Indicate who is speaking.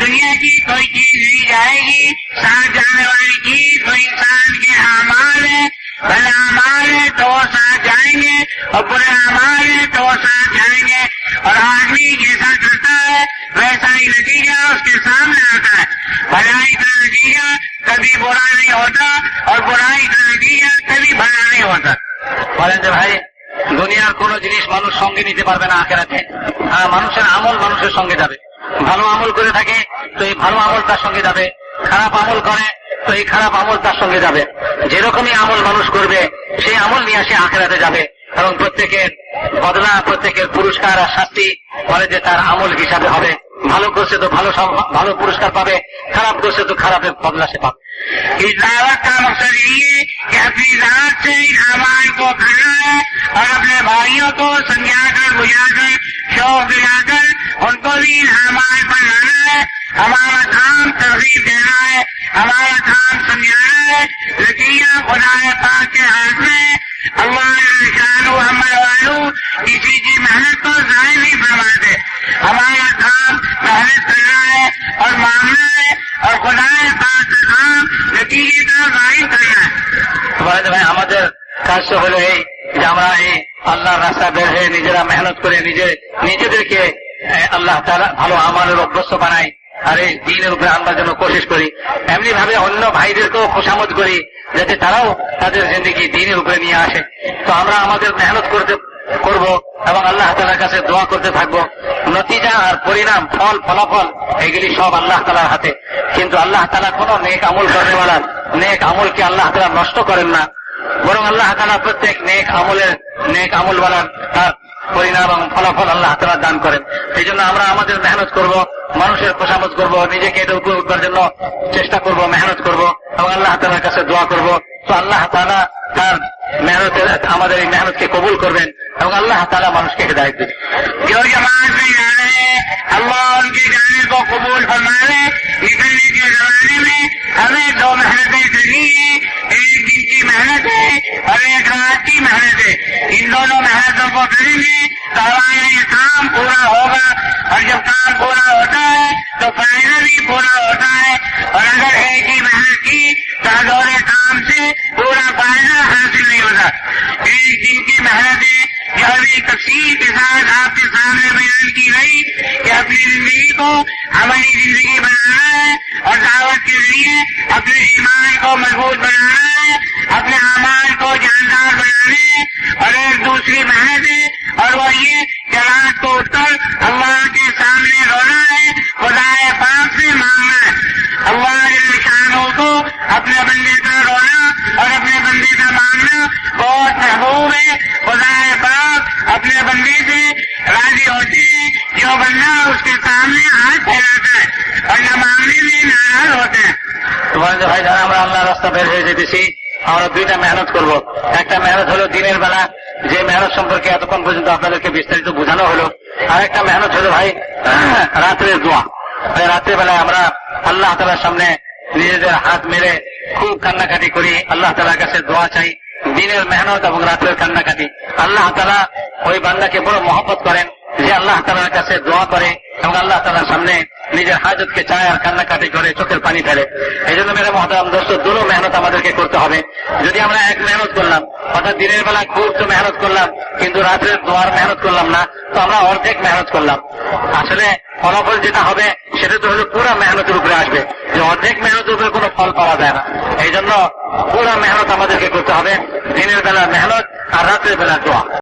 Speaker 1: دنیا کی کوئی چیز نہیں جائے گی ساتھ جانے والی چیز، وہ انسان کے ہاں اعمال ہے بھلے اعمال ہے تو وہ ساتھ جائیں گے، اور برے اعمال ہے تو وہ ساتھ جائیں گے۔ اور آدمی جیسا کرتا ہے، ویسا ہی نتیجہ اس کے سامنے آتا ہے۔ بھلائی کا نتیجہ کبھی برا نہیں ہوتا، اور برائی کا نتیجہ کبھی بھلا نہیں ہوتا۔
Speaker 2: বলেন যে ভাই جنس কোন জিনিস نہیں সঙ্গে নিতে পারবে না আখেরাতে মানুষের আমল মানুষের সঙ্গে যাবে ভালো আমল করে থাকে তো এই ভালো আমল তার সঙ্গে যাবে খারাপ আমল করে তো এই খারাপ আমল তার সঙ্গে যাবে যেরকমই আমল মানুষ করবে সেই আমল নিয়ে সে আখেরাতে যাবে এবং প্রত্যেকের বদলা প্রত্যেকের পুরস্কার আর শাস্তি বলে যে তার আমল হিসাবে হবে ভালো করছে তো ভালো সম- ভালো পুরস্কার পাবে খারাপ করছে তো খারাপের বদলা সে পাবে
Speaker 1: इस दावत का मकसद यही है कि अपनी जात से इन अमाल को करना है और अपने भाइयों को समझाकर बुझाकर शौक दिलाकर ان کو بھی ہمارے پر لانا ہے، ہمارا کام ترغیب دینا ہے، ہمارا کام سمجھانا ہے نتیجہ خدا پاک کے ہاتھ میں اللہ شان و ہمارے والو کسی کی محنت کو ضائع نہیں فرما دے ہمارا کام محنت کرنا ہے اور مانگنا ہے اور خدا پاک کا کام نتیجے کا
Speaker 2: ضائع کرنا ہے۔ ہمارے কাজ হলে এই نجرا محنت کرے আল্লাহর রাস্তা دیکھے۔ আল্লাহ তারা ভালো আমাদের অভ্যস্ত বানাই আর এই দিনের উপরে আনবার জন্য কোশিশ করি। এমনি ভাবে অন্য ভাইদেরকেও খোসামত করি, যাতে তারাও তাদের জিন্দগি দিনের উপরে নিয়ে আসে। তো আমরা আমাদের মেহনত করতে, করব এবং আল্লাহ তালার কাছে দোয়া করতে থাকব। নতিজা আর পরিণাম, ফল, ফলাফল, এগুলি সব আল্লাহ তালার হাতে। কিন্তু আল্লাহ তালা কোন নেক আমল করেওয়ালা নেক আমলকে আল্লাহ তালা নষ্ট করেন না। বরং আল্লাহ তালা প্রত্যেক নেক আমলের, নেক আমলওয়ালার তার পরিণাম এবং ফলাফল আল্লাহ তালা দান করেন। এই জন্য আমরা আমাদের মেহনত করব, মানুষের খোসামত করব, নিজেকে এটা উপরে উঠবার জন্য চেষ্টা করব, মেহনত করব এবং আল্লাহ তালার কাছে দোয়া করব। তো আল্লাহ তালা তার মেহনতের, আমাদের এই মেহনতকে কবুল করবেন এবং আল্লাহ তালা মানুষকে হেদায়ত দেবেন।
Speaker 1: اور جب کام پورا ہوتا ہے تو فائدہ بھی پورا ہوتا ہے اور اگر ایک ہی محنت کی تو ادھورے کام سے پورا فائدہ حاصل نہیں ہوتا۔ ایک دن کی محنتیں جو ابھی تفصیل کے ساتھ آپ کے سامنے بیان کی گئی کہ اپنی زندگی کو ہماری زندگی بنانا ہے اور دعوت کے ذریعے اپنے ایمان کو مضبوط بنانا ہے، اپنے
Speaker 2: তোমার যে ভাই আমরা আল্লাহ রাস্তা বের হয়ে যেতেছি। আমরা দুইটা মেহনত করব। একটা মেহনত হলো দিনের বেলা। যে মেহনত সম্পর্কে এতক্ষণ পর্যন্ত আপনাদেরকে বিস্তারিত বোঝানো হলো আর একটা মেহনত হলো ভাই, রাত্রের দোয়া। এই বেলায় আমরা আল্লাহ তালার সামনে নিজেদের হাত মেরে খুব কান্নাকাটি করি। আল্লাহ তালার কাছে দোয়া চাই। দিনের মেহনত এবং রাত্রের কান্নাকাটি। আল্লাহ তালা ওই বান্দাকে বড় মহব্বত করেন যে আল্লাহ তালার কাছে দোয়া করে এবং আল্লাহ তালার সামনে নিজের হাজতকে চায় আর কান্নাকাটি করে, চোখের পানি ফেলে। এই জন্য মেরে মহতারাম দোস্ত দুটো মেহনত আমাদেরকে করতে হবে। যদি আমরা এক মেহনত করলাম, অর্থাৎ দিনের বেলা খুব তো মেহনত করলাম, কিন্তু রাত্রের দোয়ার মেহনত করলাম না, তো আমরা অর্ধেক মেহনত করলাম। আসলে ফলাফল যেটা হবে, সেটা তো হলো পুরো মেহনতের উপরে আসবে। যে অর্ধেক মেহনতের উপরে কোনো ফল পাওয়া যায় না। এই জন্য পুরা মেহনত আমাদেরকে করতে হবে। দিনের বেলা মেহনত আর রাত্রের বেলা দোয়া।